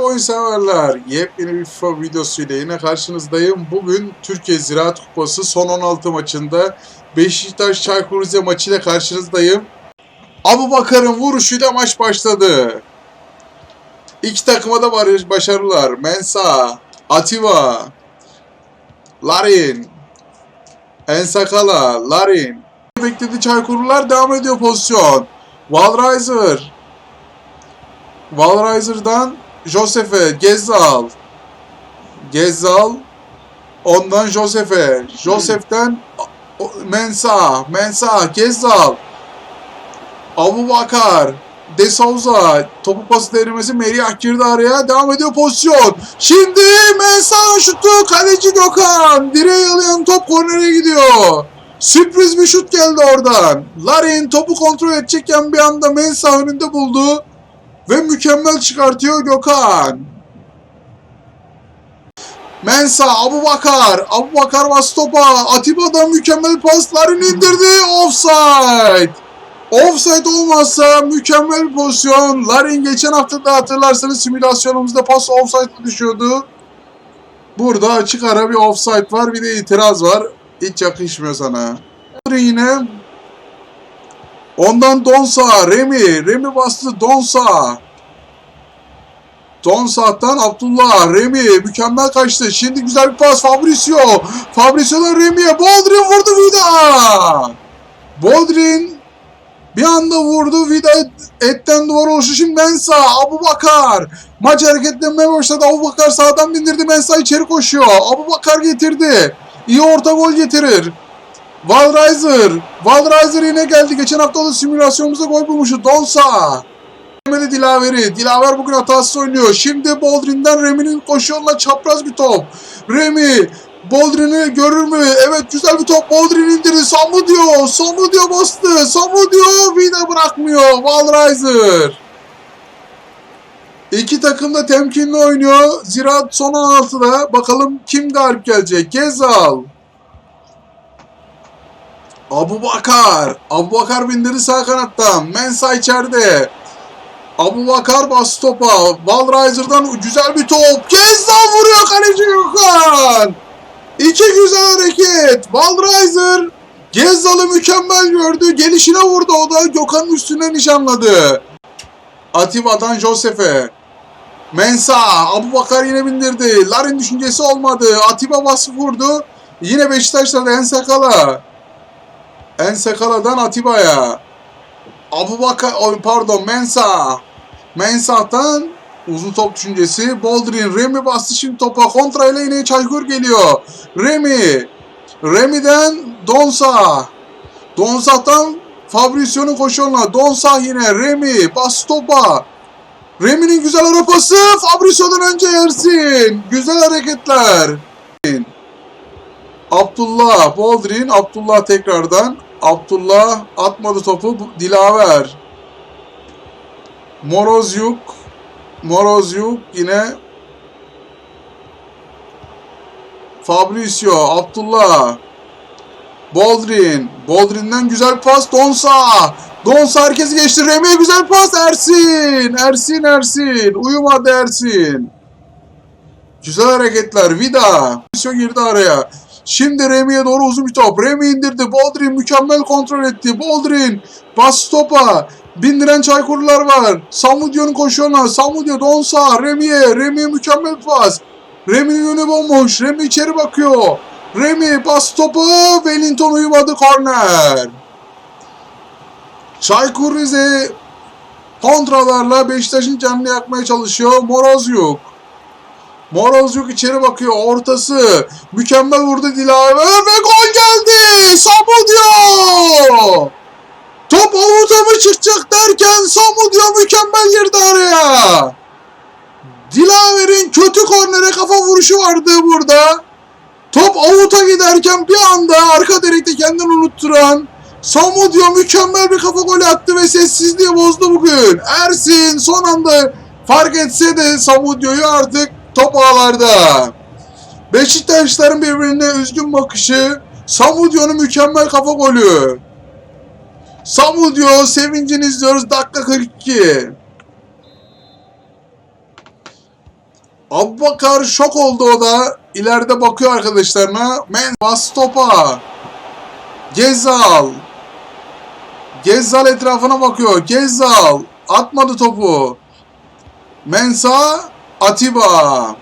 Oyun severler. Yepyeni bir FIFA videosuyla yine karşınızdayım. Bugün Türkiye Ziraat Kupası son 16 maçında Beşiktaş Çaykur Rize maçıyla karşınızdayım. Abu Bakar'ın vuruşuyla maç başladı. İki takıma da başarılar. Mensa, Atiba, Larin, Ensakala, Larin. Bekledi Çaykurlular devam ediyor pozisyon. Wallreiser, Wallreiser'dan Josef'e, Gezzal. Gezzal. Ondan Josef'e. Josef'ten Mensa. Mensa, Gezzal. Abu Bakar. De Souza. Topu pası denemesi Merih girdi araya. Devam ediyor pozisyon. Şimdi Mensa şutu. Kaleci Gökhan. Direği alayan top kornere gidiyor. Sürpriz bir şut geldi oradan. Larin topu kontrol edecekken bir anda Mensa önünde buldu. Ve mükemmel çıkartıyor Gökhan. Mensa, Abu Bakar, Abu Bakar bas topa, Atiba'dan mükemmel paslarını indirdi, offside. Offside olmazsa mükemmel bir pozisyon. Larin geçen hafta da hatırlarsanız simülasyonumuzda pas offside düşüyordu. Burada açık ara bir offside var, bir de itiraz var. Hiç yakışmıyor sana. Yine Ondan Donsa, Remi, Remi bastı Donsa. Donsa'dan Abdullah, Remi mükemmel kaçtı. Şimdi güzel bir pas Fabricio. Fabricio'dan Remi'ye Boldrin vurdu Vida. Boldrin bir anda vurdu Vida etten duvar oluşu şimdi Mensa, Abu Bakar. Maç hareketlenmeye başladı. Abu Bakar sağdan bindirdi. Mensa içeri koşuyor. Abu Bakar getirdi. İyi orta gol getirir. Wallreiser. Wallreiser yine geldi. Geçen hafta da simülasyonumuzda gol bulmuştu. Donsa. Remeli Dilaveri. Dilaver bugün hatasız oynuyor. Şimdi Boldrin'den Remi'nin koşu yoluna çapraz bir top. Remi. Boldrin'i görür mü? Evet güzel bir top. Boldrin indirdi. Samu diyor. Samu diyor bastı. Samu diyor. Vida bırakmıyor. Wallreiser. İki takım da temkinli oynuyor. Ziraat son 16'da. Bakalım kim galip gelecek. Gezal. Abu Bakar. Abu Bakar bindirdi sağ kanattan. Mensa içeride. Abu Bakar bas topa. Wallreiser'dan güzel bir top. Gezdal vuruyor kaleci Gökhan. İki güzel hareket. Wallreiser Gezdal'ı mükemmel gördü. Gelişine vurdu o da Gökhan'ın üstüne nişanladı. Atiba'dan Josef'e. Mensa, Abu Bakar yine bindirdi. Larin düşüncesi olmadı. Atiba bası vurdu. Yine Beşiktaş'ta da Ensakala. Ensekala'dan Atiba'ya. Abu Bakar, oh, pardon Mensa. Mensah'tan uzun top düşüncesi. Boldrin, Remi bastı şimdi topa. Kontra ile yine Çaykur geliyor. Remi. Remi'den Donsa. Donsa'dan Fabricio'nun koşuyorlar. Donsa yine Remi. Bas topa. Remi'nin güzel arapası. Fabricio'dan önce Ersin. Güzel hareketler. Abdullah, Boldrin, Abdullah tekrardan. Abdullah atmadı topu. Dilaver. Morozyuk. Morozyuk yine. Fabricio, Abdullah. Boldrin. Boldrin'den güzel pas. Donsa. Donsa herkesi geçti. Remi'ye güzel pas. Ersin. Ersin, Ersin. Uyumadı Ersin. Güzel hareketler. Vida. Fabricio girdi araya. Şimdi Remi'ye doğru uzun bir top. Remi indirdi. Boldrin mükemmel kontrol etti. Boldrin bas topa. Bindiren Çaykurlular var. Samudio'nun koşuyorlar. Samudio Donsa. Remi'ye. Remi'ye mükemmel pas. Remi'nin önü bomboş. Remi içeri bakıyor. Remi bas topu. Wellington uyumadı. Korner. Çaykur Rize kontralarla Beşiktaş'ın canını yakmaya çalışıyor. Morozyuk. Morozyuk içeri bakıyor. Ortası. Mükemmel vurdu Dilaver ve gol geldi. Samudio. Top avuta mı çıkacak derken Samudio mükemmel girdi araya. Dilaver'in kötü kornere kafa vuruşu vardı burada. Top avuta giderken bir anda arka direkte kendini unutturan Samudio mükemmel bir kafa golü attı ve sessizliği bozdu bugün. Ersin son anda fark etse de Samudio'yu artık top ağlarda. Beşiktaşların birbirine üzgün bakışı, Samudio'nun mükemmel kafa golü. Samudio sevincini izliyoruz dakika 42. Abbakar şok oldu o da. İleride bakıyor arkadaşlarına. Men bas topa. Gezal. Gezal etrafına bakıyor. Gezal. Atmadı topu. Mensa. Atiba.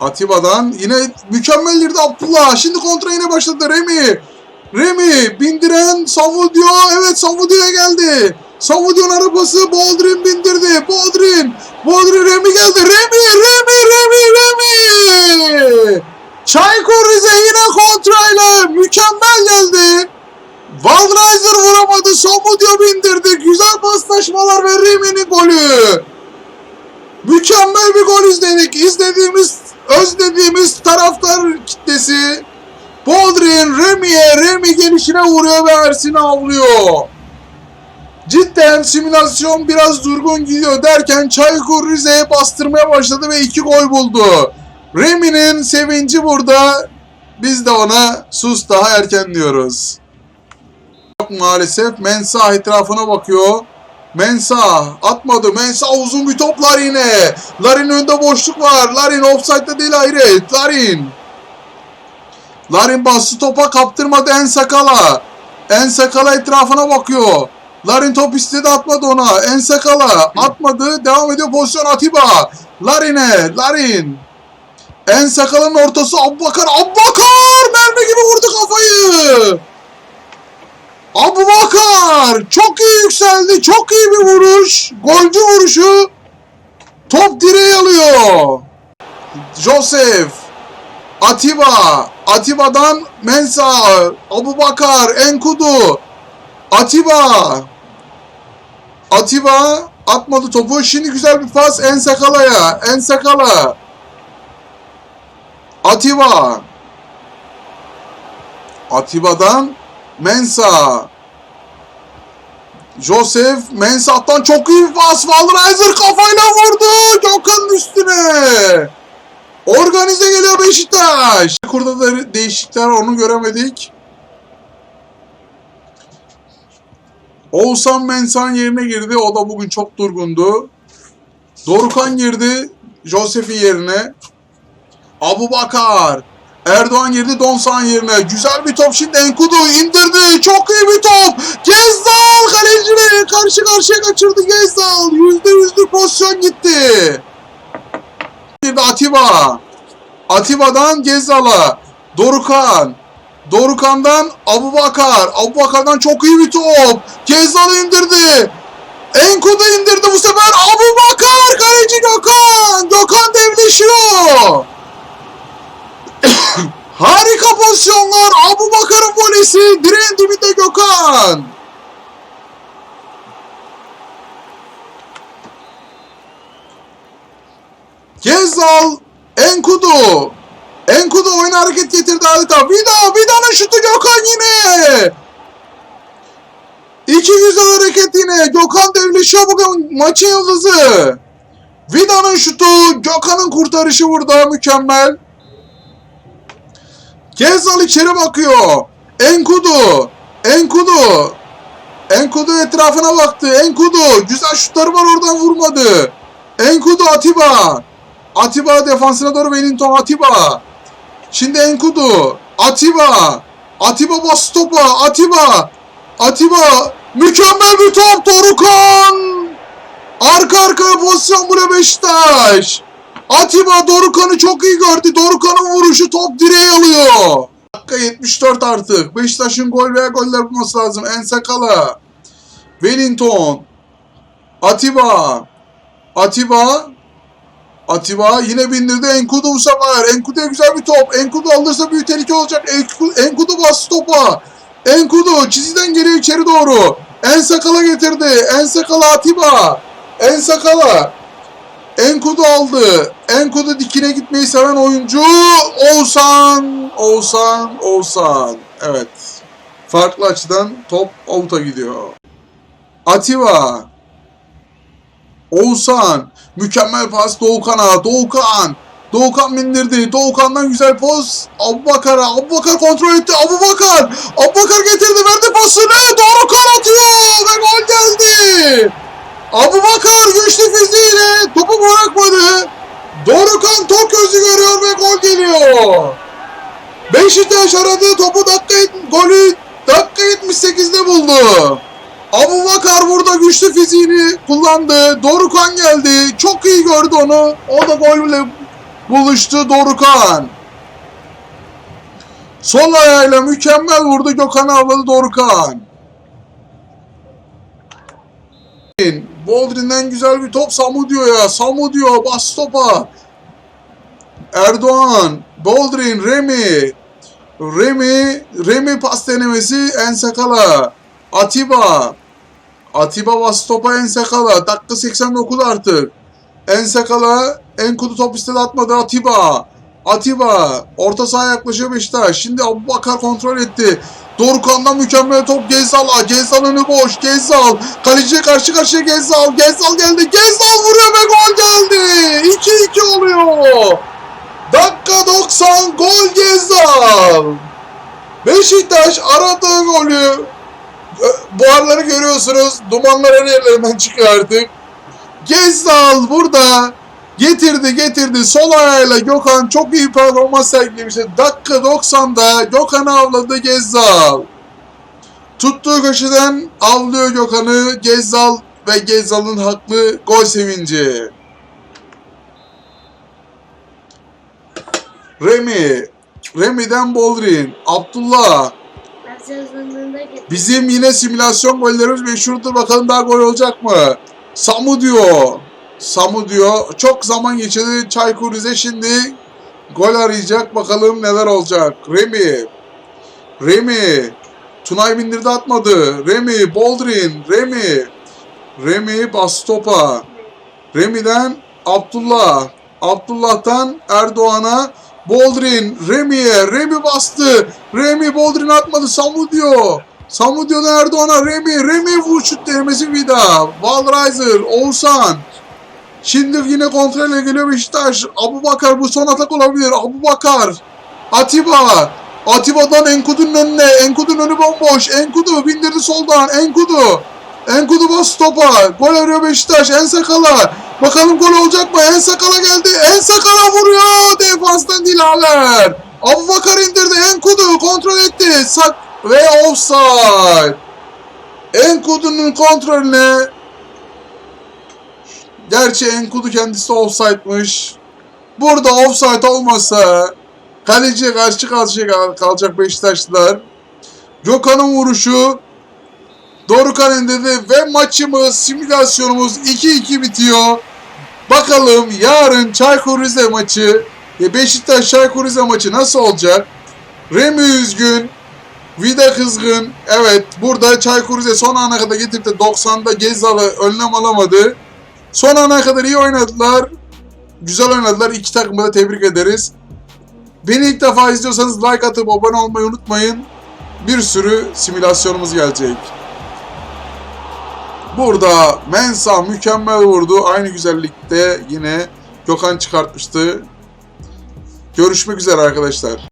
Atiba'dan yine mükemmel girdi Abdullah. Şimdi kontra yine başladı Remi. Remi bindiren Savudio. Evet Savudio'ya geldi. Savudio'nun arabası Boldrin bindirdi. Boldrin. Boldrin Remi geldi. Remi, Remi, Remi, Remi. Çaykur Rize yine kontrayla mükemmel geldi. Valreiser vuramadı. Savudio bindirdi. Güzel paslaşmalar ve Remi'nin golü. Mükemmel bir gol izledik. İzlediğimiz, özlediğimiz taraftar kitlesi Boldrin Remi'ye, Gelişine vuruyor ve Ersin'i avlıyor. Cidden simülasyon biraz durgun gidiyor derken Çaykur Rize'ye bastırmaya başladı ve iki gol buldu. Remi'nin sevinci burada. Biz de ona sus daha erken diyoruz. Maalesef Mensah etrafına bakıyor. Mensah atmadı. Mensah uzun bir top Larin'e. Larin önünde boşluk var. Larin offside'da değil hayret. Larin. Larin bastı topa kaptırmadı En Sakala. En Sakala etrafına bakıyor. Larin top istedi atmadı ona. En Sakala atmadı. Devam ediyor pozisyon Atiba. Larin'e. Larin. En Sakala'nın ortası Abbakar. Abbakar! Mermi gibi vurdu kafayı. Abu Bakar çok iyi yükseldi. Çok iyi bir vuruş. Golcü vuruşu. Top direğe alıyor. Joseph. Atiba. Atiba'dan Mensah. Abu Bakar. Enkudu. Atiba. Atiba atmadı topu. Şimdi güzel bir pas Ensakala'ya. Ensakala. Atiba. Atiba'dan Mensa. Joseph Mensah'tan çok iyi bir pas. Valreiser kafayla vurdu. Gökhan'ın üstüne. Organize geliyor Beşiktaş. Kurda da değişiklikler onu göremedik. Oğuzhan Mensah'ın yerine girdi. O da bugün çok durgundu. Dorukan girdi. Joseph'in yerine. Abu Bakar. Erdoğan girdi Donsan yerine. Güzel bir top şimdi Enkudu indirdi. Çok iyi bir top. Gezdal kaleciyle karşı karşıya kaçırdı Gezdal. Yüzde yüzlük pozisyon gitti. Girdi Atiba. Atiba'dan Gezdal'a. Dorukan. Dorukan'dan Abu Bakar. Abu Bakar'dan çok iyi bir top. Gezdal indirdi. Enkudu indirdi bu sefer. Abu Bakar kaleci Gökhan. Gökhan devleşiyor. Harika pozisyonlar. Abu Bakar'ın volesi. Direğin dibinde Gökhan. Gezal. Enkudu. Enkudu oyuna hareket getirdi adeta. Vida. Vida'nın şutu Gökhan yine. İki güzel hareket yine. Gökhan devleşiyor bugün maçın yıldızı. Vida'nın şutu. Gökhan'ın kurtarışı burada mükemmel. Gezal içeri bakıyor. Enkudu. Enkudu. Enkudu etrafına baktı. Enkudu. Güzel şutları var oradan vurmadı. Enkudu Atiba. Atiba defansına doğru Wellington Atiba. Şimdi Enkudu. Atiba. Atiba bas topa. Atiba. Atiba. Mükemmel bir top. Dorukan. Arka arkaya pozisyon buraya Beşiktaş. Atiba Dorukan'ı çok iyi gördü. Dorukan'ın vuruşu top direğe alıyor. Dakika 74 artık. Beşiktaş'ın gol veya goller bulması lazım. Ensakala. Wellington. Atiba. Atiba. Atiba yine bindirdi Enkudu bu sefer. Enkudu'ya güzel bir top. Enkudu alırsa büyük tehlike olacak. Enkudu, Enkudu bastı topa. Enkudu çizgiden geliyor içeri doğru. Ensakala getirdi. Ensakala Atiba. Ensakala. Enkudu aldı. Enkudu dikine gitmeyi seven oyuncu Oğuzhan. Oğuzhan. Oğuzhan. Evet. Farklı açıdan top out'a gidiyor. Atiba. Oğuzhan. Mükemmel pas Doğukan'a. Doğukan. Doğukan bindirdi. Doğukan'dan güzel poz. Abubakar'a. Abubakar kontrol etti. Abubakar. Abubakar getirdi. Verdi pasını. Doğukan atıyor. Ve gol geldi. Abu Bakar güçlü fiziğiyle topu bırakmadı. Dorukan top gözü görüyor ve gol geliyor. Beşiktaş aradığı topu dakika golü dakika 78'de buldu. Abu Bakar burada güçlü fiziğini kullandı. Dorukan geldi. Çok iyi gördü onu. O da golle buluştu Dorukan. Sol ayağıyla mükemmel vurdu. Gökhan avladı Dorukan. Boldrin'den güzel bir top Samu diyor ya. Samu diyor bas topa. Erdoğan, Boldrin, Remy. Remy, Remy pas denemesi Ensakala. Atiba. Atiba bas topa Ensakala. Dakika 89 artık. Ensakala Enkudu top istedi atmadı Atiba. Atiba orta sahaya yaklaşıyor Beşiktaş. Şimdi Abu Bakar kontrol etti. Dorukhan'dan mükemmel top Gezal'a. Gezal önü boş. Gezal. Kaleciye karşı karşıya Gezal. Gezal geldi. Gezal vuruyor ve gol geldi. 2-2 oluyor. Dakika 90 gol Gezal. Beşiktaş aradığı golü buharları görüyorsunuz. Dumanlar her yerlerinden çıkıyor artık. Gezdal burada getirdi getirdi. Sol ayağıyla Gökhan çok iyi performans sergilemişti. Dakika 90'da Gökhan'ı avladı Gezdal. Tuttuğu köşeden avlıyor Gökhan'ı Gezdal ve Gezdal'ın haklı gol sevinci. Remy, Remy'den Boldrin, Abdullah. Bizim yine simülasyon gollerimiz meşhurdur. Bakalım daha gol olacak mı? Samu diyor. Samu diyor. Çok zaman geçirdi Çaykur Rize şimdi gol arayacak. Bakalım neler olacak. Remy. Remy. Tunay bindirdi atmadı. Remy. Boldrin. Remy. Remy bas topa. Remy'den Abdullah. Abdullah'tan Erdoğan'a Boldrin, Remy'e, Remy bastı. Remy Boldrin atmadı. Samu diyor. Samu diyor da Erdoğan'a Remy, Remy vur şut denemesi Vida. Valreiser, Oğuzhan. Şimdi yine kontrole geliyor Beşiktaş. Abu Bakar bu son atak olabilir. Abu Bakar. Atiba. Atiba'dan Enkudu'nun önüne. Enkudu'nun önü bomboş. Enkudu bindirdi soldan. Enkudu. Enkudu bas topa. Gol arıyor Beşiktaş. Ensakala. Bakalım gol olacak mı? Ensakala geldi. Ensakala vuruyor. Defanstan Dilaver. Abu indirdi. Enkudu kontrol etti. Sak ve offside. Enkudu'nun kontrolüne Gerçi Enkudu kendisi de offside'mış. Burada offside olmasa kaleciye karşı karşıya kal- kalacak Beşiktaşlılar. Gökhan'ın vuruşu Dorukan indirdi ve maçımız, simülasyonumuz 2-2 bitiyor. Bakalım yarın Çaykur Rize maçı, Beşiktaş Çaykur Rize maçı nasıl olacak? Remy üzgün, Vida kızgın. Evet burada Çaykur Rize son ana kadar getirip de 90'da Gezzal'ı önlem alamadı. Son ana kadar iyi oynadılar. Güzel oynadılar. İki takımı da tebrik ederiz. Beni ilk defa izliyorsanız like atıp abone olmayı unutmayın. Bir sürü simülasyonumuz gelecek. Burada Mensa mükemmel vurdu. Aynı güzellikte yine Gökhan çıkartmıştı. Görüşmek üzere arkadaşlar.